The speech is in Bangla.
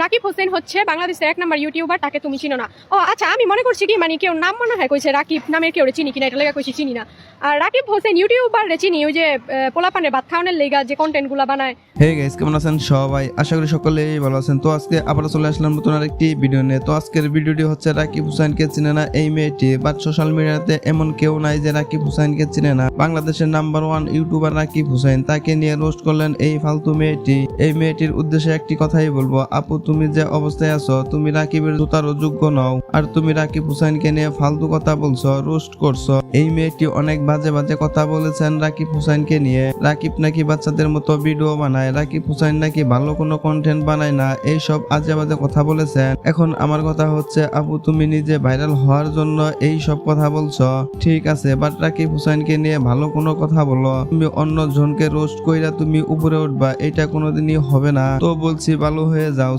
রাকিব হোসেন হচ্ছে বাংলাদেশের এক নম্বর ইউটিউবার, তাকে তুমি চিনো না। ও আচ্ছা আমি মনে করছি কি মানে কেউ নাম মনে হয় কইছে রাকিব, নামের কেউ চিনি কিনা এটা লেগে কইছি চিনি না। আর রাকিব হোসেন ইউটিউবার রে চিনি, ওই যে পোলাপানের ভাত খাওয়ানোর লেগা যে কন্টেন্টগুলা বানায়। হে গাইস কেমন আছেন সবাই? আশা করি সকলেই ভালো আছেন। তো আজকে আবার চলে আসলাম নতুন আরেকটি ভিডিও নিয়ে। তো আজকের ভিডিওটি হচ্ছে রাকিব হুসাইনকে চিনে না এই মেয়েটি বাট সোশ্যাল মিডিয়াতে এমন কেউ নাই যে রাকিব হুসাইনকে চিনে না। বাংলাদেশের number one YouTuber Rakib Hussain তাকে নিয়ে রোস্ট করলেন এই ফালতু মেয়েটি। এই মেয়েটির উদ্দেশ্যে একটি কথাই বলব, আপু তুমি যে অবস্থায় আছো, তুমি রাকিবের জুতারও যোগ্য নও। আর তুমি রাকিব হুসাইনকে নিয়ে ফালতু কথা বলছো, রোস্ট করছ। এই মেয়েটি অনেক বাজে বাজে কথা বলেছেন রাকিব হুসাইনকে নিয়ে। রাকিব নাকি বাচ্চাদের মতো ভিডিও বানায়, রাকিব হুসাইন নাকি ভালো কোনো কন্টেন্ট বানায় না, এইসব আজে বাজে কথা বলেছেন। এখন আমার কথা হচ্ছে, আপু, তুমি নিজে ভাইরাল হওয়ার জন্য এই সব কথা বলছো। ঠিক আছে বাট রাকিব হুসাইনকে নিয়ে ভালো কোনো কথা বলো। তুমি অন্য জনকে রোস্ট কইরা তুমি উপরে উঠবা, এটা কোনোদিনই হবে না। তো বলছি, ভালো হয়ে যাও।